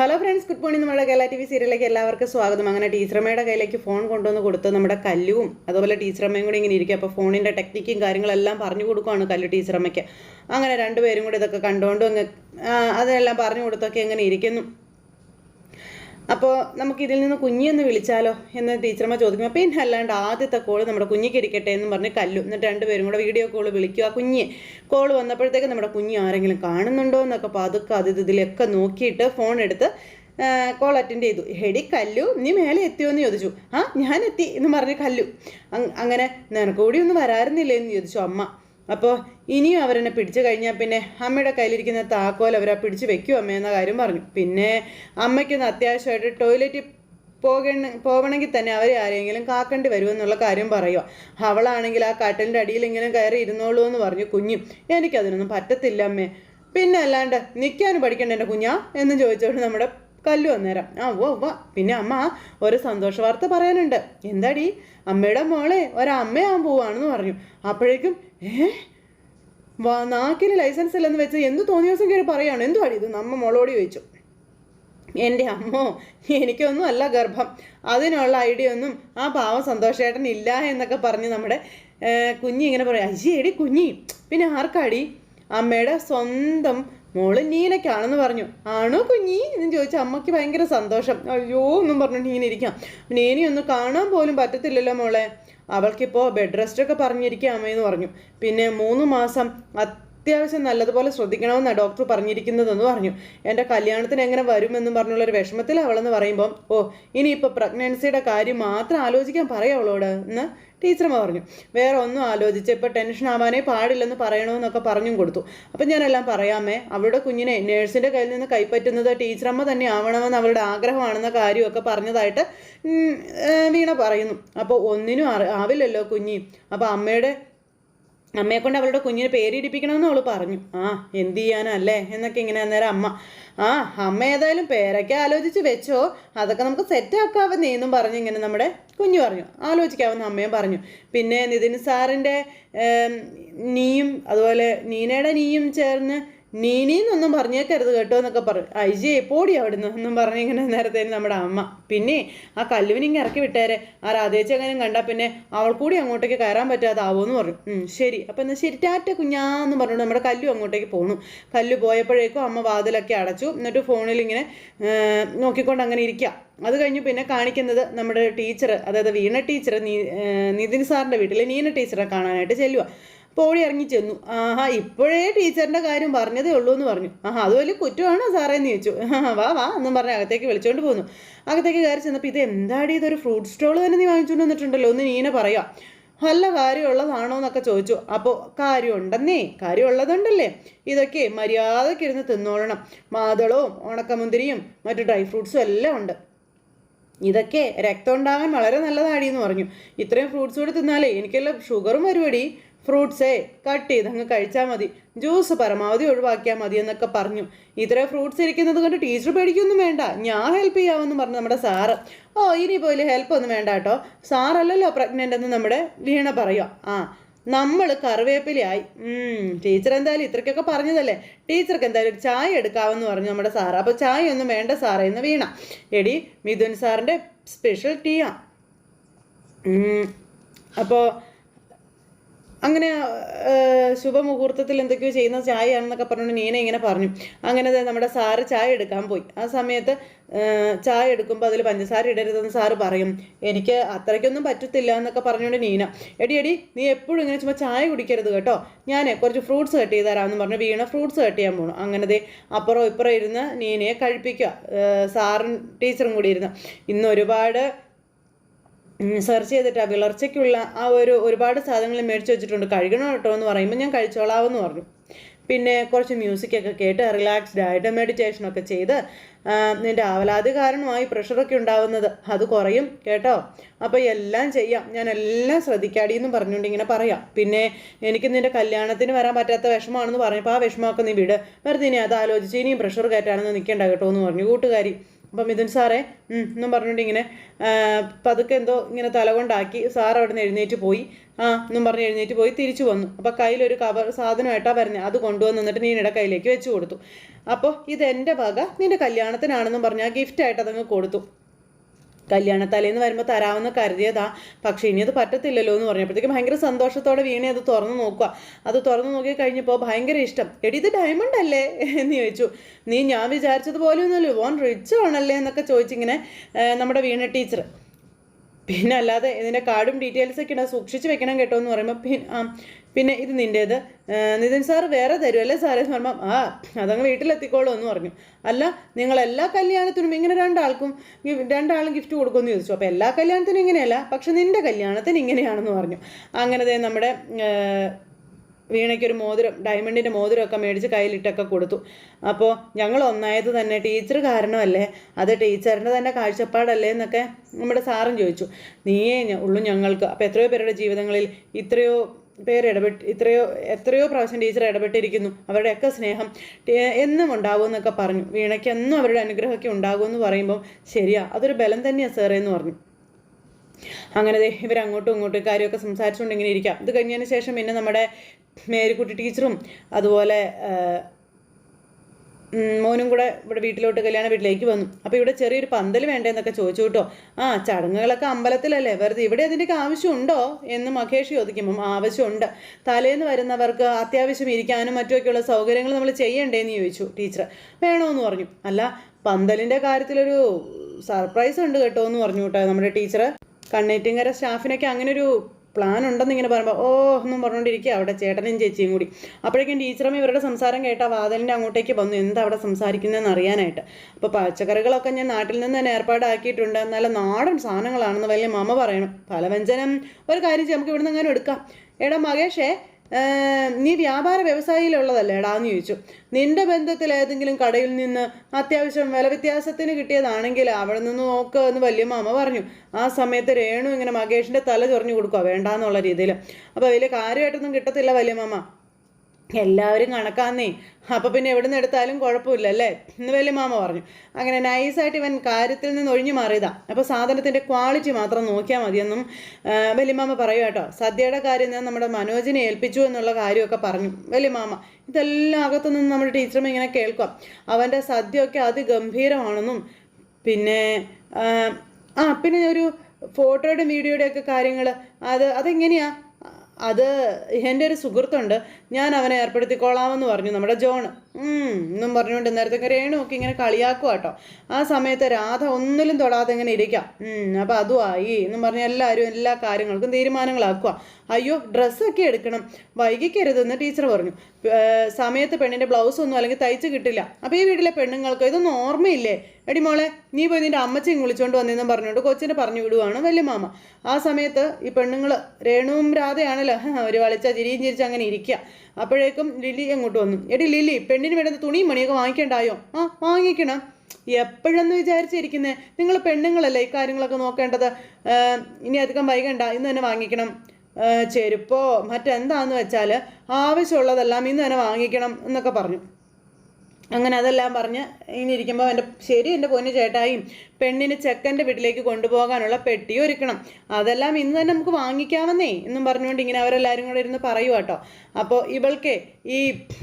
Hello friends good morning നമ്മുടെ Kerala T V സീരിയലിലേക്ക് എല്ലാവർക്കും സ്വാഗതം. അങ്ങനെ ടീച്ചറമ്മയുടെ കയ്യിലേക്ക് ഫോൺ കൊണ്ടുവന്ന് കൊടുത്ത് നമ്മുടെ കല്ലുവും അതുപോലെ ടീച്ചറമ്മയും കൂടി ഇങ്ങനെ ഇരിക്കുക അപ്പോൾ ഫോണിന്റെ ടെക്നിക്കും കാര്യങ്ങളെല്ലാം പറഞ്ഞു കൊടുക്കുകയാണ് കല്ലു ടീച്ചറമ്മയ്ക്ക്. അങ്ങനെ രണ്ടുപേരും കൂടി ഇതൊക്കെ കണ്ടുകൊണ്ടും അങ്ങ് അതെല്ലാം പറഞ്ഞു കൊടുത്തൊക്കെ ഇങ്ങനെ ഇരിക്കുന്നു. അപ്പോൾ നമുക്ക് ഇതിൽ നിന്ന് കുഞ്ഞിയെന്ന് വിളിച്ചാലോ എന്ന് ടീച്ചർമാർ ചോദിക്കും പിന്നെ അല്ലാണ്ട് ആദ്യത്തെ കോൾ നമ്മുടെ കുഞ്ഞിക്ക് ഇരിക്കട്ടെ എന്ന് പറഞ്ഞ് കല്ലു. എന്നിട്ട് രണ്ടുപേരും കൂടെ വീഡിയോ കോൾ വിളിക്കുക ആ കുഞ്ഞ് കോൾ വന്നപ്പോഴത്തേക്ക് നമ്മുടെ കുഞ്ഞ് ആരെങ്കിലും കാണുന്നുണ്ടോ എന്നൊക്കെ പതുക്കെ അത് ഇതിലൊക്കെ നോക്കിയിട്ട് ഫോൺ എടുത്ത് കോൾ അറ്റൻഡ് ചെയ്തു. ഹെടി കല്ലു നീ മേലെ എത്തിയോ എന്ന് ചോദിച്ചു. ആ ഞാൻ എത്തി എന്ന് പറഞ്ഞ് കല്ലു. അങ്ങനെ നിനക്ക് കൂടി ഒന്ന് വരാറുന്നില്ലേ എന്ന് ചോദിച്ചു അമ്മ. അപ്പോൾ ഇനിയും അവരെന്നെ പിടിച്ചു കഴിഞ്ഞാൽ പിന്നെ അമ്മയുടെ കയ്യിലിരിക്കുന്ന താക്കോൽ അവരാ പിടിച്ചു വെക്കും എന്ന കാര്യം പറഞ്ഞു. പിന്നെ അമ്മയ്ക്കൊന്ന് അത്യാവശ്യമായിട്ട് ടോയ്ലറ്റിൽ പോകണ പോകണമെങ്കിൽ തന്നെ അവരെ ആരെങ്കിലും കാക്കേണ്ടി വരുമെന്നുള്ള കാര്യം പറയുക അവളാണെങ്കിൽ ആ കട്ടലിന്റെ അടിയിൽ ഇങ്ങനെ കയറി ഇരുന്നോളൂ എന്ന് പറഞ്ഞു കുഞ്ഞു. എനിക്കതിനൊന്നും പറ്റത്തില്ല അമ്മേ. പിന്നെ അല്ലാണ്ട് നിൽക്കാനും പഠിക്കണ്ട എന്റെ കുഞ്ഞാ എന്ന് ചോദിച്ചോണ്ട് നമ്മുടെ കല്ലു അന്നേരം. ആ ഓ വാ പിന്നെ അമ്മ ഒരു സന്തോഷ വാർത്ത പറയാനുണ്ട്. എന്താടി? അമ്മയുടെ മോളെ ഒരമ്മയാകാൻ പോവാണെന്ന് പറഞ്ഞു. അപ്പോഴേക്കും ഏ? വാ നാക്കിന് ലൈസൻസ് ഇല്ലെന്ന് വെച്ച് എന്ത് തോന്നിയ ദിവസം കയറി പറയാണ്? എന്തു അടി ഇത്? നമ്മ മോളോടി ചോദിച്ചു. എന്റെ അമ്മോ എനിക്കൊന്നും അല്ല ഗർഭം. അതിനുള്ള ഐഡിയ ഒന്നും ആ പാവം സന്തോഷേട്ടൻ ഇല്ല എന്നൊക്കെ പറഞ്ഞ് നമ്മുടെ കുഞ്ഞി ഇങ്ങനെ പറയും അയ്യേ എടി കുഞ്ഞി പിന്നെ ആർക്കാടി? അമ്മയുടെ സ്വന്തം മോൾ നീനക്കാണെന്ന് പറഞ്ഞു. ആണോ കുഞ്ഞി? എന്ന് ചോദിച്ച അമ്മയ്ക്ക് ഭയങ്കര സന്തോഷം. അയ്യോ എന്നും പറഞ്ഞിട്ട് ഇങ്ങനെ ഇരിക്കാം. നീനി ഒന്ന് കാണാൻ പോലും പറ്റത്തില്ലല്ലോ മോളെ. അവൾക്കിപ്പോൾ ബെഡ് റെസ്റ്റ് ഒക്കെ പറഞ്ഞിരിക്കുക അമ്മയെന്ന് പറഞ്ഞു. പിന്നെ മൂന്ന് മാസം അത്യാവശ്യം നല്ലതുപോലെ ശ്രദ്ധിക്കണമെന്നാണ് ഡോക്ടർ പറഞ്ഞിരിക്കുന്നതെന്ന് പറഞ്ഞു. എന്റെ കല്യാണത്തിന് എങ്ങനെ വരുമെന്നും പറഞ്ഞുള്ളൊരു വിഷമത്തിൽ അവളെന്ന് പറയുമ്പം ഓ ഇനിയിപ്പോൾ പ്രഗ്നൻസിയുടെ കാര്യം മാത്രം ആലോചിക്കാൻ പറയാം അവളോട് എന്ന് ടീച്ചർമ്മ പറഞ്ഞു. വേറെ ഒന്നും ആലോചിച്ച് ഇപ്പോൾ ടെൻഷൻ ആവാനേ പാടില്ലെന്ന് പറയണമെന്നൊക്കെ പറഞ്ഞും കൊടുത്തു. അപ്പം ഞാനെല്ലാം പറയാമേ അവളുടെ കുഞ്ഞിനെ നേഴ്സിന്റെ കയ്യിൽ നിന്ന് കൈപ്പറ്റുന്നത് ടീച്ചറമ്മ തന്നെ ആവണമെന്ന് അവളുടെ ആഗ്രഹമാണെന്ന കാര്യമൊക്കെ പറഞ്ഞതായിട്ട് വീണ പറയുന്നു. അപ്പോൾ ഒന്നിനും ആവില്ലല്ലോ കുഞ്ഞി. അപ്പോൾ അമ്മയുടെ അമ്മയെ കൊണ്ട് അവളുടെ കുഞ്ഞിന് പേരിടിപ്പിക്കണമെന്ന് അവൾ പറഞ്ഞു. ആ എന്ത് ചെയ്യാനല്ലേ? എന്നൊക്കെ ഇങ്ങനെ അന്നേരം അമ്മ ആ അമ്മ ഏതായാലും പേരൊക്കെ ആലോചിച്ച് വെച്ചോ. അതൊക്കെ നമുക്ക് സെറ്റ് ആക്കാവുന്നേ എന്നും പറഞ്ഞു ഇങ്ങനെ നമ്മുടെ കുഞ്ഞു പറഞ്ഞു. ആലോചിക്കാവുന്ന അമ്മയും പറഞ്ഞു. പിന്നെ നിതിൻ സാറിന്റെ നീയും അതുപോലെ നീനയുടെ നീയും ചേർന്ന് നീനീന്നൊന്നും പറഞ്ഞേക്കരുത് കേട്ടോ എന്നൊക്കെ പറയും അയ്യേ പോടി അവിടുന്ന് എന്നും പറഞ്ഞ് ഇങ്ങനെ നേരത്തെ നമ്മുടെ അമ്മ. പിന്നെ ആ കല്ലുവിനെ ഇങ്ങനെ ഇറക്കി വിട്ടേരെ. ആ രാധേച്ചി അങ്ങനെ കണ്ടാൽ പിന്നെ അവൾ കൂടി അങ്ങോട്ടേക്ക് കയറാൻ പറ്റാതാവുമെന്ന് പറഞ്ഞു ശരി. അപ്പം എന്നാൽ ശരി ടാറ്റ കുഞ്ഞാന്ന് പറഞ്ഞുകൊണ്ട് നമ്മുടെ കല്ലു അങ്ങോട്ടേക്ക് പോണു. കല്ലു പോയപ്പോഴേക്കും അമ്മ വാതിലൊക്കെ അടച്ചു. എന്നിട്ട് ഫോണിൽ ഇങ്ങനെ നോക്കിക്കൊണ്ട് അങ്ങനെ ഇരിക്കുക അത് കഴിഞ്ഞ് പിന്നെ കാണിക്കുന്നത് നമ്മുടെ ടീച്ചർ അതായത് വീണ ടീച്ചർ നീ നിതിൻ സാറിന്റെ വീട്ടിൽ നീന ടീച്ചറെ കാണാനായിട്ട് ചെല്ലുക പോടി ഇറങ്ങി ചെന്നു. ആഹാ ഇപ്പോഴേ ടീച്ചറിന്റെ കാര്യം പറഞ്ഞതേ ഉള്ളൂ എന്ന് പറഞ്ഞു. ആഹാ അത് വലിയ കുറ്റമാണോ സാറേ എന്ന് ചോദിച്ചു വാ വാ എന്നും പറഞ്ഞ് അകത്തേക്ക് വിളിച്ചുകൊണ്ട് പോന്നു. അകത്തേക്ക് കയറി ചെന്നപ്പോൾ ഇത് എന്താടി ഇതൊരു ഫ്രൂട്ട് സ്റ്റോൾ തന്നെ നീ വാങ്ങിച്ചുകൊണ്ട് വന്നിട്ടുണ്ടല്ലോ ഒന്ന് നീനെ പറയാം. നല്ല കാര്യമുള്ളതാണോ എന്നൊക്കെ ചോദിച്ചു. അപ്പോൾ കാര്യമുണ്ടെന്നേ കാര്യമുള്ളതുണ്ടല്ലേ. ഇതൊക്കെ മര്യാദയ്ക്ക് ഇരുന്ന് തിന്നോളണം. മാതളവും ഉണക്കമുന്തിരിയും മറ്റു ഡ്രൈ ഫ്രൂട്ട്സും എല്ലാം ഉണ്ട്. ഇതൊക്കെ രക്തം ഉണ്ടാകാൻ വളരെ നല്ലതാടി എന്ന് പറഞ്ഞു. ഇത്രയും ഫ്രൂട്ട്സ് കൂടി തിന്നാലേ എനിക്കെല്ലാം ഷുഗറും വരുവടി. ഫ്രൂട്ട്സേ കട്ട് ചെയ്ത് അങ്ങ് കഴിച്ചാൽ മതി. ജ്യൂസ് പരമാവധി ഒഴിവാക്കിയാൽ മതി എന്നൊക്കെ പറഞ്ഞു. ഇത്രയും ഫ്രൂട്ട്സ് ഇരിക്കുന്നത് കൊണ്ട് ടീച്ചർ പേടിക്കൊന്നും വേണ്ട. ഞാൻ ഹെൽപ്പ് ചെയ്യാമെന്ന് പറഞ്ഞു നമ്മുടെ സാറ്. ഓ ഇനി പോലെ ഹെൽപ്പ് ഒന്നും വേണ്ട കേട്ടോ. സാറല്ലല്ലോ പ്രഗ്നന്റ് എന്ന് നമ്മുടെ വീണ പറയുക ആ നമ്മൾ കറിവേപ്പിലയായി. ടീച്ചർ എന്തായാലും ഇത്രയ്ക്കൊക്കെ പറഞ്ഞതല്ലേ? ടീച്ചർക്ക് എന്തായാലും ഒരു ചായ എടുക്കാമെന്ന് പറഞ്ഞു നമ്മുടെ സാറ്. അപ്പോൾ ചായ ഒന്നും വേണ്ട സാറേ എന്ന് വീണ. എടി മിഥുൻ സാറിന്റെ സ്പെഷ്യൽ ടീയാണ് അപ്പോൾ അങ്ങനെ ശുഭമുഹൂർത്തത്തിൽ എന്തൊക്കെയോ ചെയ്യുന്ന ചായയാണെന്നൊക്കെ പറഞ്ഞുകൊണ്ട് നീന ഇങ്ങനെ പറഞ്ഞു. അങ്ങനെ നമ്മുടെ സാറ് ചായ എടുക്കാൻ പോയി. ആ സമയത്ത് ചായ എടുക്കുമ്പോൾ അതിൽ പഞ്ചസാര ഇടരുതെന്ന് സാറ് പറയും. എനിക്ക് അത്രയ്ക്കൊന്നും പറ്റത്തില്ല എന്നൊക്കെ പറഞ്ഞുകൊണ്ട് നീന എടി എടി നീ എപ്പോഴും ഇങ്ങനെ ചുമ്മാ ചായ കുടിക്കരുത് കേട്ടോ. ഞാൻ കുറച്ച് ഫ്രൂട്ട്സ് കട്ട് ചെയ്ത് തരാമെന്ന് പറഞ്ഞു വീണ ഫ്രൂട്ട്സ് കട്ട് ചെയ്യാൻ പോകണം അങ്ങനത്തെ അപ്പുറം ഇപ്പുറം ഇരുന്ന് നീനയെ കഴിപ്പിക്കുക. സാറും ടീച്ചറും കൂടി ഇരുന്ന്. ഇന്ന് ഒരുപാട് സെർച്ച് ചെയ്തിട്ട് ആ വിളർച്ചയ്ക്കുള്ള ആ ഒരു ഒരുപാട് സാധനങ്ങൾ മേടിച്ച് വെച്ചിട്ടുണ്ട്. കഴുകണം കേട്ടോ എന്ന് പറയുമ്പോൾ ഞാൻ കഴിച്ചോളാവെന്ന് പറഞ്ഞു. പിന്നെ കുറച്ച് മ്യൂസിക്കൊക്കെ കേട്ട് റിലാക്സ്ഡ് ആയിട്ട് മെഡിറ്റേഷനൊക്കെ ചെയ്ത് നിന്റെ ആവലാതി കാരണമായി പ്രഷറൊക്കെ ഉണ്ടാവുന്നത്. അത് കുറയും കേട്ടോ. അപ്പോൾ എല്ലാം ചെയ്യാം. ഞാൻ എല്ലാം ശ്രദ്ധിക്കാടി എന്ന് പറഞ്ഞുകൊണ്ട് ഇങ്ങനെ പറയാം. പിന്നെ എനിക്ക് നിന്റെ കല്യാണത്തിന് വരാൻ പറ്റാത്ത വിഷമമാണെന്ന് പറഞ്ഞപ്പോൾ ആ വിഷമമൊക്കെ നീ വിട്. വെറുതെ ഇനി അത് ആലോചിച്ച് ഇനിയും പ്രഷർ കയറ്റാണെന്ന് നിൽക്കേണ്ട കേട്ടോ എന്ന് പറഞ്ഞു. കൂട്ടുകാരി അപ്പം മിഥുൻ സാറേ എന്നും പറഞ്ഞുകൊണ്ട് ഇങ്ങനെ പതുക്കെ എന്തോ ഇങ്ങനെ തല കൊണ്ടാക്കി സാർ അവിടെ നിന്ന് എഴുന്നേറ്റ് പോയി. ആ എന്നും പറഞ്ഞ് എഴുന്നേറ്റ് പോയി തിരിച്ചു വന്നു. അപ്പോൾ കയ്യിലൊരു കവർ സാധനമായിട്ടാണ് വരുന്നത് അത് കൊണ്ടുവന്ന് നിന്നിട്ട് നീനയുടെ കയ്യിലേക്ക് വെച്ച് കൊടുത്തു. അപ്പോൾ ഇതെന്റെ വക നിന്റെ കല്യാണത്തിനാണെന്നും പറഞ്ഞ് ആ ഗിഫ്റ്റായിട്ട് അതങ്ങ് കൊടുത്തു. കല്യാണത്തലേന്ന് വരുമ്പോൾ തരാമെന്ന് കരുതിയതാ. പക്ഷേ ഇനി അത് പറ്റത്തില്ലല്ലോ എന്ന് പറഞ്ഞപ്പോഴത്തേക്ക് ഭയങ്കര സന്തോഷത്തോടെ വീണെ അത് തുറന്നു നോക്കുക. അത് തുറന്നു നോക്കി കഴിഞ്ഞപ്പോൾ ഭയങ്കര ഇഷ്ടം. എടി ഇത് ഡയമണ്ട് അല്ലേ? എന്ന് ചോദിച്ചു. നീ ഞാൻ വിചാരിച്ചതുപോലെ ഒന്നുമല്ലോ ഓൺ റിച്ച് ആണല്ലേ എന്നൊക്കെ ചോദിച്ചിങ്ങനെ നമ്മുടെ വീണ ടീച്ചർ പിന്നെ അല്ലാതെ ഇതിന്റെ കാർഡും ഡീറ്റെയിൽസൊക്കെ ഒക്കെ ഉണ്ട് സൂക്ഷിച്ച് വെക്കണം കേട്ടോ എന്ന് പറയുമ്പോൾ പിന്നെ പിന്നെ ഇത് നിന്റേത് നിതിൻ സാർ വേറെ തരുമല്ലേ സാറേ? പറയുമ്പോൾ ആ അതങ്ങ് വീട്ടിലെത്തിക്കോളൂ എന്ന് പറഞ്ഞു. അല്ല നിങ്ങൾ എല്ലാ കല്യാണത്തിനും ഇങ്ങനെ രണ്ടാൾക്കും രണ്ടാളും ഗിഫ്റ്റ് കൊടുക്കുമെന്ന് ചോദിച്ചു. അപ്പോൾ എല്ലാ കല്യാണത്തിനും ഇങ്ങനെയല്ല പക്ഷെ നിന്റെ കല്യാണത്തിന് ഇങ്ങനെയാണെന്ന് പറഞ്ഞു. അങ്ങനെ ദേ നമ്മുടെ വീണയ്ക്കൊരു മോതിരം ഡയമണ്ടിന്റെ മോതിരമൊക്കെ മേടിച്ച് കയ്യിലിട്ടൊക്കെ കൊടുത്തു. അപ്പോൾ ഞങ്ങൾ ഒന്നായത് തന്നെ ടീച്ചർ കാരണമല്ലേ? അത് ടീച്ചറിന്റെ തന്നെ കാഴ്ചപ്പാടല്ലേ എന്നൊക്കെ നമ്മുടെ സാറും ചോദിച്ചു. നീയേ ഉള്ളൂ ഞങ്ങൾക്ക്. അപ്പോൾ എത്രയോ പേരുടെ ജീവിതങ്ങളിൽ ഇത്രയോ പേര് ഇടപെട്ട് ഇത്രയോ എത്രയോ പ്രാവശ്യം ടീച്ചർ ഇടപെട്ടിരിക്കുന്നു. അവരുടെയൊക്കെ സ്നേഹം എന്നും ഉണ്ടാകും എന്നൊക്കെ പറഞ്ഞു. വീണയ്ക്ക് എന്നും അവരുടെ അനുഗ്രഹമൊക്കെ ഉണ്ടാകും എന്ന് പറയുമ്പോൾ ശരിയാ അതൊരു ബലം തന്നെയാണ് സാറേ എന്ന് പറഞ്ഞു. അങ്ങനെ ഇവരങ്ങോട്ടും ഇങ്ങോട്ടും കാര്യമൊക്കെ സംസാരിച്ചുകൊണ്ട് ഇങ്ങനെ ഇരിക്കാം. ഇത് കഴിഞ്ഞതിന് ശേഷം പിന്നെ നമ്മുടെ മേരിക്കുട്ടി ടീച്ചറും അതുപോലെ മോനും കൂടെ ഇവിടെ വീട്ടിലോട്ട് കല്യാണ വീട്ടിലേക്ക് വന്നു. അപ്പോൾ ഇവിടെ ചെറിയൊരു പന്തൽ വേണ്ടേന്നൊക്കെ ചോദിച്ചു കേട്ടോ. ആ ചടങ്ങുകളൊക്കെ അമ്പലത്തിലല്ലേ? വെറുതെ ഇവിടെ അതിന്റെയൊക്കെ ആവശ്യമുണ്ടോ? എന്ന് മഹേഷ് ചോദിക്കുമ്പം ആവശ്യമുണ്ട്. തലേന്ന് വരുന്നവർക്ക് അത്യാവശ്യം ഇരിക്കാനും മറ്റുമൊക്കെയുള്ള സൗകര്യങ്ങൾ നമ്മൾ ചെയ്യണ്ടേന്ന് ചോദിച്ചു ടീച്ചർ വേണമെന്ന് പറഞ്ഞു. അല്ല പന്തലിന്റെ കാര്യത്തിലൊരു സർപ്രൈസ് ഉണ്ട് കേട്ടോ എന്ന് പറഞ്ഞു കേട്ടോ നമ്മുടെ ടീച്ചർ കണ്ണേറ്റിങ്കര സ്റ്റാഫിനൊക്കെ അങ്ങനെ ഒരു പ്ലാൻ ഉണ്ടെന്ന് ഇങ്ങനെ പറയുമ്പോൾ ഓ എന്നും പറഞ്ഞുകൊണ്ടിരിക്കുക അവിടെ ചേട്ടനും ചേച്ചിയും കൂടി. അപ്പോഴേക്കും ടീച്ചറും ഇവരുടെ സംസാരം കേട്ട വാതിലിന്റെ അങ്ങോട്ടേക്ക് വന്നു. എന്താ അവിടെ സംസാരിക്കുന്നതെന്ന് അറിയാനായിട്ട്? അപ്പോൾ പച്ചക്കറികളൊക്കെ ഞാൻ നാട്ടിൽ നിന്ന് തന്നെ ഏർപ്പാടാക്കിയിട്ടുണ്ട്. നല്ല നാടൻ സാധനങ്ങളാണെന്ന് വലിയ മമ്മ പറയണം. ഫലവ്യഞ്ജനം ഒരു കാര്യം നമുക്ക് ഇവിടുന്ന് അങ്ങനെ എടുക്കാം. എടാ മകേഷേ നീ വ്യാപാര വ്യവസായിയിലുള്ളതല്ലേടാ എന്ന് ചോദിച്ചു. നിന്റെ ബന്ധത്തിൽ ഏതെങ്കിലും കടയിൽ നിന്ന് അത്യാവശ്യം വില വ്യത്യാസത്തിന് കിട്ടിയതാണെങ്കിൽ അവിടെ നിന്ന് നോക്ക് എന്ന് വല്യമ്മ പറഞ്ഞു. ആ സമയത്ത് രേണു ഇങ്ങനെ മകേഷിന്റെ തല ചൊറിഞ്ഞു കൊടുക്കുക വേണ്ടാന്നുള്ള രീതിയിൽ അപ്പോൾ വലിയ കാര്യമായിട്ടൊന്നും കിട്ടത്തില്ല വല്യമ്മ. എല്ലാവരും കണക്കാന്നേ. അപ്പോൾ പിന്നെ എവിടെ നിന്ന് എടുത്താലും കുഴപ്പമില്ല അല്ലേ? എന്ന് വലിയ മാമ പറഞ്ഞു. അങ്ങനെ നൈസായിട്ട് ഇവൻ കാര്യത്തിൽ നിന്ന് ഒഴിഞ്ഞു മാറിയതാ. അപ്പോൾ സാധനത്തിന്റെ ക്വാളിറ്റി മാത്രം നോക്കിയാൽ മതിയെന്നും വലിയ മാമ പറയൂ കേട്ടോ. സദ്യയുടെ കാര്യം ഞാൻ നമ്മുടെ മനോജിനെ ഏൽപ്പിച്ചു എന്നുള്ള കാര്യമൊക്കെ പറഞ്ഞു. വലിയമാമ ഇതെല്ലാം അകത്തു നിന്ന് നമ്മുടെ ടീച്ചറും ഇങ്ങനെ കേൾക്കാം അവന്റെ സദ്യയൊക്കെ അതിഗംഭീരമാണെന്നും പിന്നെ ആ, പിന്നെ ഒരു ഫോട്ടോയുടെ വീഡിയോയുടെ ഒക്കെ കാര്യങ്ങൾ അത് അതെങ്ങനെയാ? അത് എന്റെ ഒരു സുഹൃത്തുണ്ട്. ഞാൻ അവനെ ഏർപ്പെടുത്തിക്കോളാമെന്ന് പറഞ്ഞു. നമ്മുടെ ജോൺ. എന്നും പറഞ്ഞുകൊണ്ട് നേരത്തെ രേണു ഒക്കെ ഇങ്ങനെ കളിയാക്കുക കേട്ടോ ആ സമയത്ത് രാധ ഒന്നിലും തൊടാതെ ഇങ്ങനെ ഇരിക്കാം. അപ്പോൾ അപ്പം അതും എന്നും പറഞ്ഞ് എല്ലാവരും എല്ലാ കാര്യങ്ങൾക്കും തീരുമാനങ്ങളാക്കുക അയ്യോ ഡ്രസ്സൊക്കെ എടുക്കണം. വൈകിക്കരുതെന്ന് ടീച്ചർ പറഞ്ഞു. സമയത്ത് പെണ്ണിന്റെ ബ്ലൗസ് ഒന്നും അല്ലെങ്കിൽ തയ്ച്ച് കിട്ടില്ല. അപ്പോൾ ഈ വീട്ടിലെ പെണ്ണുങ്ങൾക്ക് ഇതൊന്നും ഓർമ്മയില്ലേ? എടി മോളെ നീ പോയി നിന്റെ അമ്മച്ചയും വിളിച്ചുകൊണ്ട് വന്നെന്നും പറഞ്ഞുകൊണ്ട് കൊച്ചിനെ പറഞ്ഞു വിടുവാണ് വലിയ മാമ. ആ സമയത്ത് ഈ പെണ്ണുങ്ങൾ രേണുവും രാധയാണല്ലോ. ഒരു വളിച്ച ചിരിയും ചിരിച്ച് അങ്ങനെ ഇരിക്കുക അപ്പോഴേക്കും ലില്ലി അങ്ങോട്ട് വന്നു. എടി ലില്ലി പെണ്ണിന് വേണ്ടുന്ന തുണിയും മണിയൊക്കെ വാങ്ങിക്കണ്ടായോ? ആ വാങ്ങിക്കണം. എപ്പോഴെന്ന് വിചാരിച്ചിരിക്കുന്നേ? നിങ്ങൾ പെണ്ണുങ്ങളല്ലേ ഈ കാര്യങ്ങളൊക്കെ നോക്കേണ്ടത്? ഇനി അധികം വൈകണ്ട. ഇന്ന് തന്നെ വാങ്ങിക്കണം. ചെരുപ്പോ മറ്റെന്താന്ന് വെച്ചാൽ ആവശ്യമുള്ളതെല്ലാം ഇന്ന് തന്നെ വാങ്ങിക്കണം എന്നൊക്കെ പറഞ്ഞു. അങ്ങനെ അതെല്ലാം പറഞ്ഞ് ഇനി ഇരിക്കുമ്പോൾ എന്റെ ശരി എന്റെ പൊന്നു ചേട്ടായും പെണ്ണിന് ചെക്കന്റെ വീട്ടിലേക്ക് കൊണ്ടുപോകാനുള്ള പെട്ടി ഒരുക്കണം. അതെല്ലാം ഇന്ന് തന്നെ നമുക്ക് വാങ്ങിക്കാമെന്നേ എന്നും പറഞ്ഞുകൊണ്ട് ഇങ്ങനെ അവരെല്ലാവരും കൂടെ ഇരുന്ന് പറയുക കേട്ടോ അപ്പോൾ ഇവൾക്ക് ഈ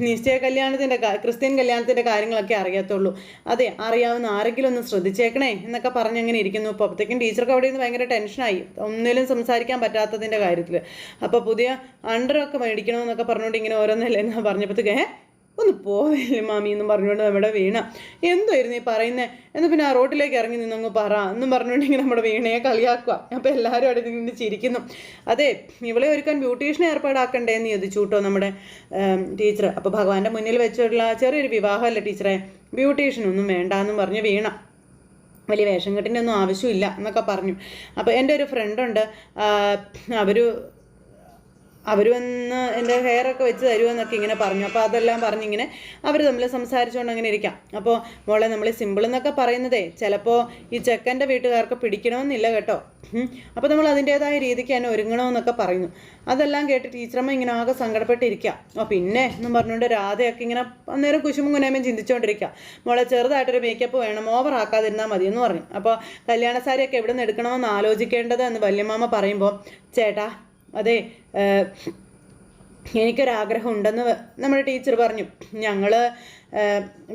നിശ്ചയ കല്യാണത്തിന്റെ ക്രിസ്ത്യൻ കല്യാണത്തിന്റെ കാര്യങ്ങളൊക്കെ അറിയത്തുള്ളൂ. അതെ അറിയാവുന്ന ആരെങ്കിലും ഒന്ന് ശ്രദ്ധിച്ചേക്കണേ എന്നൊക്കെ പറഞ്ഞ് അങ്ങനെ ഇരിക്കുന്നു. അപ്പോൾ അപ്പോഴത്തേക്കും ടീച്ചർക്ക് അവിടെ നിന്ന് ഭയങ്കര ടെൻഷനായി. ഒന്നിലും സംസാരിക്കാൻ പറ്റാത്തതിന്റെ കാര്യത്തിൽ അപ്പോൾ പുതിയ അണ്ടറൊക്കെ മേടിക്കണമെന്നൊക്കെ പറഞ്ഞുകൊണ്ട് ഇങ്ങനെ ഓരോന്നല്ലേ എന്നാ പറഞ്ഞപ്പോഴത്തേക്ക് ഒന്ന് പോവില്ലേ മാമി എന്നും പറഞ്ഞുകൊണ്ട് നമ്മുടെ വീണ. എന്തായിരുന്നു ഈ പറയുന്നത് എന്ന് പിന്നെ ആ റോട്ടിലേക്ക് ഇറങ്ങി നിന്നങ്ങ് പറ എന്നും പറഞ്ഞുകൊണ്ടെങ്കിൽ നമ്മുടെ വീണയെ കളിയാക്കുക. അപ്പോൾ എല്ലാവരും അവിടെ നിന്ന് ചിരിക്കുന്നു. അതെ ഇവളെ ഒരുക്കാൻ ബ്യൂട്ടീഷ്യനെ ഏർപ്പാടാക്കണ്ടേ എന്ന് ചോദിച്ചു കേട്ടോ നമ്മുടെ ടീച്ചർ അപ്പോൾ ഭഗവാന്റെ മുന്നിൽ വെച്ചിട്ടുള്ള ചെറിയൊരു വിവാഹമല്ല ടീച്ചറെ? ബ്യൂട്ടീഷ്യനൊന്നും വേണ്ടാന്നും പറഞ്ഞ് വീണ. വലിയ വേഷം കെട്ടിന്റെ ഒന്നും ആവശ്യമില്ല എന്നൊക്കെ പറഞ്ഞു. അപ്പോൾ എന്റെ ഒരു ഫ്രണ്ടുണ്ട് അവർ അവർ വന്ന് എന്റെ ഹെയറൊക്കെ വെച്ച് തരുമെന്നൊക്കെ ഇങ്ങനെ പറഞ്ഞു. അപ്പോൾ അതെല്ലാം പറഞ്ഞിങ്ങനെ അവർ തമ്മിൽ സംസാരിച്ചുകൊണ്ട് അങ്ങനെ ഇരിക്കാം. അപ്പോൾ മോളെ നമ്മൾ സിമ്പിൾ എന്നൊക്കെ പറയുന്നതേ ചിലപ്പോൾ ഈ ചെക്കന്റെ വീട്ടുകാർക്ക് പിടിക്കണമെന്നില്ല കേട്ടോ. അപ്പോൾ നമ്മൾ അതിന്റേതായ രീതിക്ക് തന്നെ ഒരുങ്ങണമെന്നൊക്കെ പറയുന്നു. അതെല്ലാം കേട്ട് ടീച്ചറമ്മ ഇങ്ങനെ ആകെ സങ്കടപ്പെട്ടിരിക്കുക ഓ പിന്നെ എന്നും പറഞ്ഞുകൊണ്ട് രാധയൊക്കെ ഇങ്ങനെ അന്നേരം കുശുമും കുനേമയും ചിന്തിച്ചുകൊണ്ടിരിക്കുക മോളെ ചെറുതായിട്ടൊരു മേക്കപ്പ് വേണം ഓവർ ആക്കാതിരുന്നാൽ മതി എന്ന് പറഞ്ഞു. അപ്പോൾ കല്യാണ സാരിയൊക്കെ എവിടെ നിന്ന് എടുക്കണമെന്ന് ആലോചിക്കേണ്ടത് എന്ന് വല്യമാമ പറയുമ്പോൾ ചേട്ടാ അതെ എനിക്കൊരാഗ്രഹം ഉണ്ടെന്ന് നമ്മുടെ ടീച്ചർ പറഞ്ഞു. ഞങ്ങൾ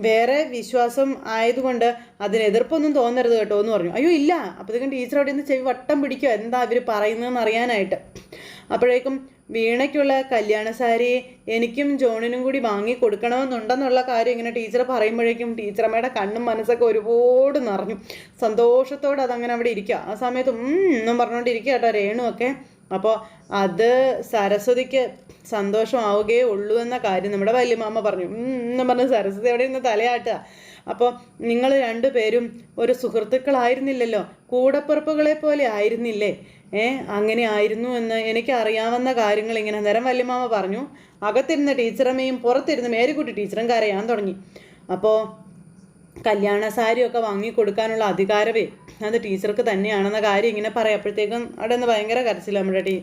വേറെ വിശ്വാസം ആയതുകൊണ്ട് അതിന് എതിർപ്പൊന്നും തോന്നരുത് കേട്ടോ എന്ന് പറഞ്ഞു. അയ്യോ ഇല്ല. അപ്പോഴത്തേക്കും ടീച്ചർ അവിടെ നിന്ന് ചെവി വട്ടം പിടിക്കുക എന്താ അവർ പറയുന്നതെന്ന് അറിയാനായിട്ട്. അപ്പോഴേക്കും വീണയ്ക്കുള്ള കല്യാണ സാരി എനിക്കും ജോണിനും കൂടി വാങ്ങി കൊടുക്കണമെന്നുണ്ടെന്നുള്ള കാര്യം ഇങ്ങനെ ടീച്ചർ പറയുമ്പോഴേക്കും ടീച്ചറമ്മയുടെ കണ്ണും മനസ്സൊക്കെ ഒരുപാട് നിറഞ്ഞു. സന്തോഷത്തോടെ അതങ്ങനെ അവിടെ ഇരിക്കുക ആ സമയത്ത് ഉം എന്നും പറഞ്ഞുകൊണ്ടിരിക്കുക കേട്ടോ രേണുവൊക്കെ. അപ്പോൾ അത് സരസ്വതിക്ക് സന്തോഷമാവുകയേ ഉള്ളൂ എന്ന കാര്യം നമ്മുടെ വല്യമാമ പറഞ്ഞു. എന്ന് പറഞ്ഞ് സരസ്വതി അവിടെ നിന്ന് തലയാട്ടുക. അപ്പോൾ നിങ്ങൾ രണ്ടുപേരും ഒരു സുഹൃത്തുക്കളായിരുന്നില്ലല്ലോ? കൂടപ്പിറപ്പുകളെ പോലെ ആയിരുന്നില്ലേ? ഏ അങ്ങനെ ആയിരുന്നു എന്ന് എനിക്ക് അറിയാവുന്ന കാര്യങ്ങൾ ഇങ്ങനെ നേരം വല്യമാമ പറഞ്ഞു. അകത്തിരുന്ന ടീച്ചറമ്മയും പുറത്തിരുന്ന് മേരിക്കുട്ടി ടീച്ചറും കരയാൻ തുടങ്ങി. അപ്പോൾ കല്യാണ സാരിയൊക്കെ വാങ്ങി കൊടുക്കാനുള്ള അധികാരമേ അത് ടീച്ചർക്ക് തന്നെയാണെന്ന കാര്യം ഇങ്ങനെ പറയാം. അപ്പോഴത്തേക്കും അവിടെ നിന്ന് ഭയങ്കര കരച്ചില്ല നമ്മുടെ ടീ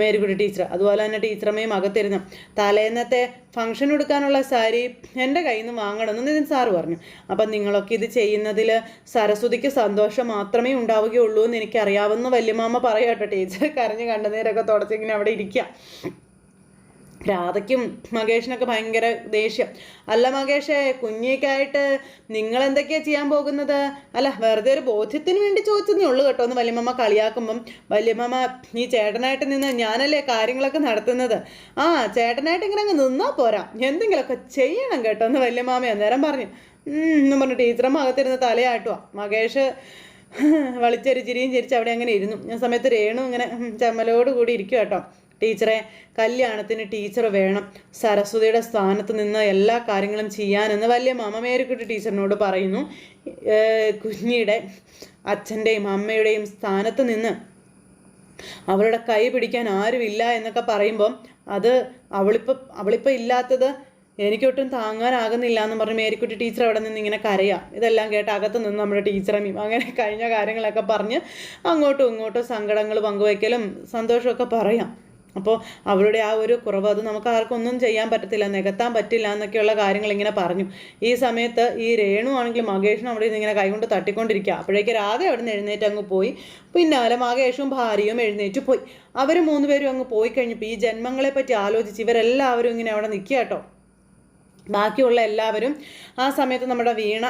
മേരിക്കുട്ടി ടീച്ചർ അതുപോലെ തന്നെ ടീച്ചറമ്മയും അകത്തിരുന്നു. തലേന്നത്തെ ഫംഗ്ഷൻ എടുക്കാനുള്ള സാരി എന്റെ കയ്യിൽ നിന്ന് വാങ്ങണമെന്ന് നിതിൻ സാറ് പറഞ്ഞു. അപ്പം നിങ്ങളൊക്കെ ഇത് ചെയ്യുന്നതിൽ സരസ്വതിക്ക് സന്തോഷം മാത്രമേ ഉണ്ടാവുകയുള്ളൂ എന്ന് എനിക്കറിയാവുന്ന വല്യമാമ പറയട്ടോ ടീച്ചർ. കരഞ്ഞ് കണ്ടുനേരൊക്കെ തുടച്ചിങ്ങനെ അവിടെ ഇരിക്കുക. രാധയ്ക്കും മകേഷിനൊക്കെ ഭയങ്കര ദേഷ്യം. അല്ല മകേഷേ കുഞ്ഞിക്കായിട്ട് നിങ്ങൾ എന്തൊക്കെയാ ചെയ്യാൻ പോകുന്നത്? അല്ല വെറുതെ ഒരു ബോധ്യത്തിന് വേണ്ടി ചോദിച്ചതേ ഉള്ളൂ കേട്ടോ. എന്ന് വല്യമ്മ കളിയാക്കുമ്പം. വല്യമ്മ നീ ചേട്ടനായിട്ട് നിന്ന് ഞാനല്ലേ കാര്യങ്ങളൊക്കെ നടത്തുന്നത്? ആ ചേട്ടനായിട്ട് ഇങ്ങനെ അങ്ങ് നിന്നാ പോരാ. എന്തെങ്കിലുമൊക്കെ ചെയ്യണം കേട്ടോ. എന്ന് വല്യമ്മാമ അന്നേരം പറഞ്ഞു. എന്നും പറഞ്ഞു. ടീച്ചറമ്മ അകത്തിരുന്ന് തലയാട്ടുവാ. മകേഷ് വളിച്ചൊരു ചിരിയും ചിരിച്ച് അവിടെ അങ്ങനെ ഇരുന്നു. ആ സമയത്ത് രേണു ഇങ്ങനെ ചമ്മലോട് കൂടി ഇരിക്കും കേട്ടോ. ടീച്ചറെ കല്യാണത്തിന് ടീച്ചർ വേണം. സരസ്വതിയുടെ സ്ഥാനത്ത് നിന്ന് എല്ലാ കാര്യങ്ങളും ചെയ്യാനെന്ന് വലിയ മാമ മേരിക്കുട്ടി ടീച്ചറിനോട് പറയുന്നു. കുഞ്ഞിയുടെ അച്ഛന്റെയും അമ്മയുടെയും സ്ഥാനത്ത് നിന്ന് അവളുടെ കൈ പിടിക്കാൻ ആരുമില്ല എന്നൊക്കെ പറയുമ്പം അത് അവളിപ്പോൾ അവളിപ്പോൾ ഇല്ലാത്തത് എനിക്കൊട്ടും താങ്ങാനാകുന്നില്ല എന്ന് പറഞ്ഞ് മേരിക്കുട്ടി ടീച്ചർ അവിടെ നിന്ന് ഇങ്ങനെ കരയാം. ഇതെല്ലാം കേട്ട് അകത്ത് നിന്ന് നമ്മുടെ ടീച്ചറമ്മയും അങ്ങനെ കഴിഞ്ഞ കാര്യങ്ങളൊക്കെ പറഞ്ഞ് അങ്ങോട്ടും ഇങ്ങോട്ടും സങ്കടങ്ങൾ പങ്കുവയ്ക്കലും സന്തോഷമൊക്കെ പറയാം. അപ്പോൾ അവളുടെ ആ ഒരു കുറവ് അത് നമുക്ക് ആർക്കൊന്നും ചെയ്യാൻ പറ്റത്തില്ല നികത്താൻ പറ്റില്ല എന്നൊക്കെയുള്ള കാര്യങ്ങൾ ഇങ്ങനെ പറഞ്ഞു. ഈ സമയത്ത് ഈ രേണു ആണെങ്കിൽ മകേഷിനും അവിടെ ഇങ്ങനെ കൈകൊണ്ട് തട്ടിക്കൊണ്ടിരിക്കുക. അപ്പോഴേക്ക് രാധ അവിടെ നിന്ന് എഴുന്നേറ്റ് അങ്ങ് പോയി. പിന്നാലെ മകേഷും ഭാര്യയും എഴുന്നേറ്റ് പോയി. അവർ മൂന്നുപേരും അങ്ങ് പോയി കഴിഞ്ഞപ്പോൾ ഈ ജന്മങ്ങളെ പറ്റി ആലോചിച്ച് ഇവരെല്ലാവരും ഇങ്ങനെ അവിടെ നിൽക്കുക കേട്ടോ. ബാക്കിയുള്ള എല്ലാവരും ആ സമയത്ത് നമ്മുടെ വീണ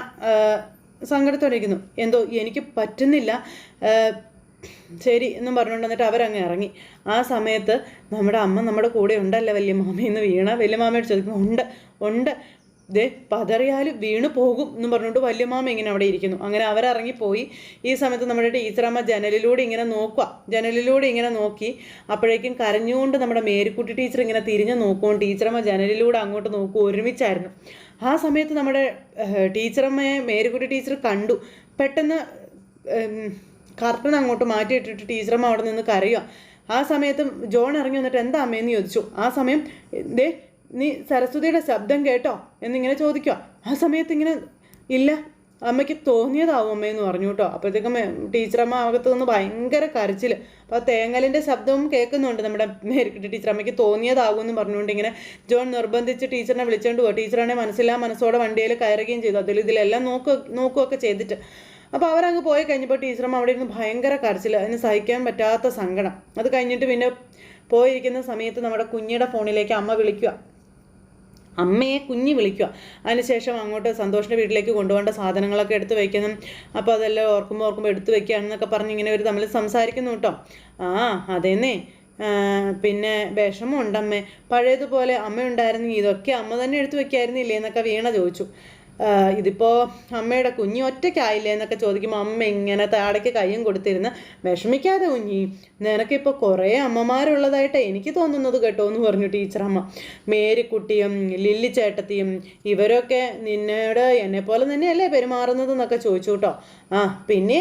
സങ്കടത്തോടെ ഇരിക്കുന്നു. എന്തോ എനിക്ക് പറ്റുന്നില്ല ശരി എന്നും പറഞ്ഞുകൊണ്ട് വന്നിട്ട് അവരങ്ങ് ഇറങ്ങി. ആ സമയത്ത് നമ്മുടെ അമ്മ നമ്മുടെ കൂടെ ഉണ്ടല്ലോ വലിയ മാമയെന്ന് വീണ വലിയ മാമയോട് ചോദിക്കും ഉണ്ട് ഉണ്ട്. ദേ പതറിയാൽ വീണ് പോകും എന്നും പറഞ്ഞുകൊണ്ട് വല്യമാമ ഇങ്ങനെ അവിടെ ഇരിക്കുന്നു. അങ്ങനെ അവരിറങ്ങിപ്പോയി ഈ സമയത്ത് നമ്മുടെ ടീച്ചറമ്മ ജനലിലൂടെ ഇങ്ങനെ നോക്കുക. ജനലിലൂടെ ഇങ്ങനെ നോക്കി. അപ്പോഴേക്കും കരഞ്ഞുകൊണ്ട് നമ്മുടെ മേരിക്കുട്ടി ടീച്ചർ ഇങ്ങനെ തിരിഞ്ഞു നോക്കുകയും ടീച്ചറമ്മ ജനലിലൂടെ അങ്ങോട്ട് നോക്കും ഒരുമിച്ചായിരുന്നു. ആ സമയത്ത് നമ്മുടെ ടീച്ചറമ്മയെ മേരിക്കുട്ടി ടീച്ചർ കണ്ടു. പെട്ടെന്ന് കർട്ടൻ അങ്ങോട്ട് മാറ്റിയിട്ടിട്ട് ടീച്ചറമ്മ അവിടെ നിന്ന് കരയുക ആ സമയത്ത് ജോൺ ഇറങ്ങി വന്നിട്ട് എന്താ അമ്മയെന്ന് ചോദിച്ചു. ആ സമയം ദേ നീ സരസ്വതിയുടെ ശബ്ദം കേട്ടോ എന്നിങ്ങനെ ചോദിക്കുക ആ സമയത്ത് ഇങ്ങനെ ഇല്ല അമ്മയ്ക്ക് തോന്നിയതാവും അമ്മയെന്ന് പറഞ്ഞു കേട്ടോ. അപ്പോഴത്തേക്കും ടീച്ചറമ്മ അകത്ത് നിന്ന് ഭയങ്കര കരച്ചിൽ. അപ്പോൾ തേങ്ങലിന്റെ ശബ്ദവും കേൾക്കുന്നുണ്ട് നമ്മുടെ മേരിക്കിട്ട് ടീച്ചർ അമ്മയ്ക്ക് തോന്നിയതാകും എന്ന് പറഞ്ഞുകൊണ്ട് ഇങ്ങനെ ജോൺ നിർബന്ധിച്ച് ടീച്ചറിനെ വിളിച്ചുകൊണ്ട് പോകുക ടീച്ചറാണെങ്കിൽ മനസ്സില്ലാ മനസ്സോടെ വണ്ടിയിൽ കയറുകയും ചെയ്തു. അതിൽ ഇതിലെല്ലാം നോക്കുക നോക്കുകയൊക്കെ ചെയ്തിട്ട്. അപ്പോൾ അവരങ്ങ് പോയി കഴിഞ്ഞപ്പോൾ ടീച്ചറമ്മ അവിടെ ഇരുന്ന് ഭയങ്കര കരച്ചിൽ അതിന് സഹിക്കാൻ പറ്റാത്ത സങ്കടം. അത് കഴിഞ്ഞിട്ട് പിന്നെ പോയിരിക്കുന്ന സമയത്ത് നമ്മുടെ കുഞ്ഞിയുടെ ഫോണിലേക്ക് അമ്മ വിളിക്കുക. അമ്മയെ കുഞ്ഞ് വിളിക്കുക. അതിനുശേഷം അങ്ങോട്ട് സന്തോഷിന്റെ വീട്ടിലേക്ക് കൊണ്ടുപോകേണ്ട സാധനങ്ങളൊക്കെ എടുത്ത് വയ്ക്കണം അപ്പോൾ അതെല്ലാം ഓർക്കുമ്പോൾ ഓർക്കുമ്പോൾ എടുത്ത് വയ്ക്കുകയാണെന്നൊക്കെ പറഞ്ഞ് ഇങ്ങനെ ഒരു തമ്മിൽ സംസാരിക്കുന്നു കേട്ടോ. ആ അതേന്നേ. പിന്നെ വിഷമമുണ്ടമ്മേ. പഴയതുപോലെ അമ്മ ഉണ്ടായിരുന്നെങ്കിൽ ഇതൊക്കെ അമ്മ തന്നെ എടുത്തു വെക്കായിരുന്നില്ലേ എന്നൊക്കെ വീണ ചോദിച്ചു. ഇതിപ്പോൾ അമ്മയുടെ കുഞ്ഞി ഒറ്റയ്ക്കായില്ലേ എന്നൊക്കെ ചോദിക്കുമ്പോൾ അമ്മ ഇങ്ങനെ താടയ്ക്ക് കയ്യും കൊടുത്തിരുന്ന് വിഷമിക്കാതെ കുഞ്ഞി നിനക്കിപ്പോൾ കുറേ അമ്മമാരുള്ളതായിട്ട് എനിക്ക് തോന്നുന്നത് കേട്ടോ എന്ന് പറഞ്ഞു ടീച്ചറമ്മ. മേരിക്കുട്ടിയും ലില്ലി ചേട്ടത്തിയും ഇവരൊക്കെ നിന്നോട് എന്നെ പോലെ തന്നെയല്ലേ പെരുമാറുന്നത് എന്നൊക്കെ ചോദിച്ചു കേട്ടോ. ആ പിന്നെ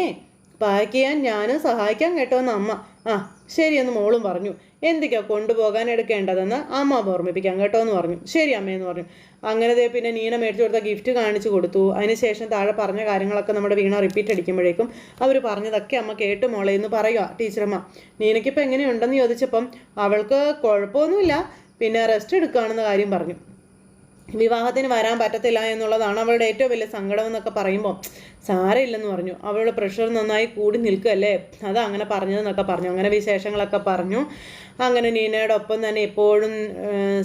പാക്ക് ചെയ്യാൻ ഞാനും സഹായിക്കാൻ കേട്ടോ എന്ന് അമ്മ. ആ ശരിയെന്ന് മോളും പറഞ്ഞു. എന്തൊക്കെയാ കൊണ്ടുപോകാൻ എടുക്കേണ്ടതെന്ന് അമ്മ ഓർമ്മിപ്പിക്കാം കേട്ടോ എന്ന് പറഞ്ഞു. ശരി അമ്മയെന്ന് പറഞ്ഞു. അങ്ങനെ ദേ പിന്നെ നീന മേടിച്ചു കൊടുത്ത ഗിഫ്റ്റ് കാണിച്ചു കൊടുത്തു. അതിനുശേഷം താഴെ പറഞ്ഞ കാര്യങ്ങളൊക്കെ നമ്മുടെ വീണ റിപ്പീറ്റ് അടിക്കുമ്പോഴേക്കും അവർ പറഞ്ഞതൊക്കെ അമ്മ കേട്ട് മോളെ എന്ന് പറയുക. ടീച്ചറമ്മ നീനയ്ക്കിപ്പോൾ എങ്ങനെയുണ്ടെന്ന് ചോദിച്ചപ്പം അവൾക്ക് കുഴപ്പമൊന്നുമില്ല. പിന്നെ റെസ്റ്റ് എടുക്കുകയാണെന്ന കാര്യം പറഞ്ഞു. വിവാഹത്തിന് വരാൻ പറ്റത്തില്ല എന്നുള്ളതാണ് അവളുടെ ഏറ്റവും വലിയ സങ്കടം എന്നൊക്കെ പറയുമ്പോൾ സാരമില്ലെന്ന് പറഞ്ഞു. അവളുടെ പ്രഷർ നന്നായി കൂടി നിൽക്കുകയല്ലേ? അതാ അങ്ങനെ പറഞ്ഞതെന്നൊക്കെ പറഞ്ഞു. അങ്ങനെ വിശേഷങ്ങളൊക്കെ പറഞ്ഞു. അങ്ങനെ നീനയുടെ ഒപ്പം തന്നെ എപ്പോഴും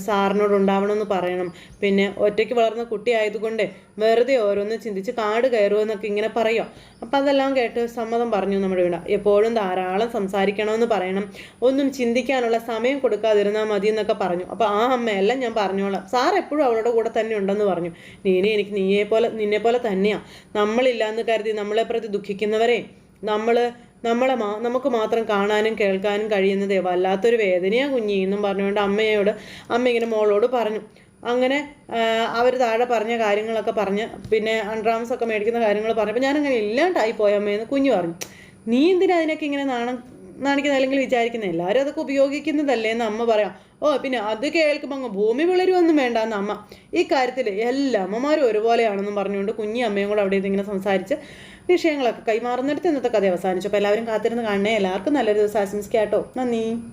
സാറിനോട് ഉണ്ടാവണമെന്ന് പറയണം. പിന്നെ ഒറ്റയ്ക്ക് വളർന്ന കുട്ടി ആയതുകൊണ്ട് വെറുതെ ഓരോന്ന് ചിന്തിച്ച് കാട് കയറുമെന്നൊക്കെ ഇങ്ങനെ പറയും അപ്പം അതെല്ലാം കേട്ട് സമ്മതം പറഞ്ഞു നമ്മുടെ വീണ. എപ്പോഴും ധാരാളം സംസാരിക്കണമെന്ന് പറയണം. ഒന്നും ചിന്തിക്കാനുള്ള സമയം കൊടുക്കാതിരുന്നാൽ മതി എന്നൊക്കെ പറഞ്ഞു. അപ്പോൾ ആ അമ്മയെല്ലാം ഞാൻ പറഞ്ഞോളാം. സാർ എപ്പോഴും അവളുടെ കൂടെ തന്നെ ഉണ്ടെന്ന് പറഞ്ഞു. നീനെ എനിക്ക് നീയെ പോലെ നിന്നെ പോലെ തന്നെയാണ് നമ്മളില്ലാന്ന് കരുതി നമ്മളെ പ്രതി ദുഃഖിക്കുന്നവരെ നമ്മൾ നമ്മളെ മാ നമുക്ക് മാത്രം കാണാനും കേൾക്കാനും കഴിയുന്ന ദൈവം വല്ലാത്തൊരു വേദനയാണ് കുഞ്ഞി എന്നും പറഞ്ഞുകൊണ്ട് അമ്മയോട് അമ്മ ഇങ്ങനെ മോളോട് പറഞ്ഞു. അങ്ങനെ അവർ താഴെ പറഞ്ഞ കാര്യങ്ങളൊക്കെ പറഞ്ഞ് പിന്നെ അൺഡ്രാംസ് ഒക്കെ മേടിക്കുന്ന കാര്യങ്ങൾ പറഞ്ഞപ്പോൾ ഞാനങ്ങനെ ഇല്ലാണ്ടായി പോയമ്മയെന്ന് കുഞ്ഞു പറഞ്ഞു. നീ എന്തിനാ അതിനൊക്കെ ഇങ്ങനെ നാണം നാണിക്കുന്ന അല്ലെങ്കിൽ വിചാരിക്കുന്നത് എല്ലാവരും അതൊക്കെ ഉപയോഗിക്കുന്നതല്ലേ എന്ന് അമ്മ പറയാം. ഓ പിന്നെ അത് കേൾക്കുമ്പോൾ അങ്ങ് ഭൂമി വിളരുമൊന്നും വേണ്ട എന്ന് അമ്മ. ഈ കാര്യത്തിൽ എല്ലാ അമ്മമാരും ഒരുപോലെയാണെന്നും പറഞ്ഞുകൊണ്ട് കുഞ്ഞി അമ്മയും കൂടെ അവിടെ ഇതിങ്ങനെ സംസാരിച്ച് വിഷയങ്ങളൊക്കെ കൈമാറുന്നിടത്ത് ഇന്നത്തെ കഥ അവസാനിച്ചു. അപ്പോൾ എല്ലാവരും കാത്തിരുന്ന് കാണണേ. എല്ലാവർക്കും നല്ലൊരു ദിവസം ആശംസിക്കാട്ടോ നന്ദി.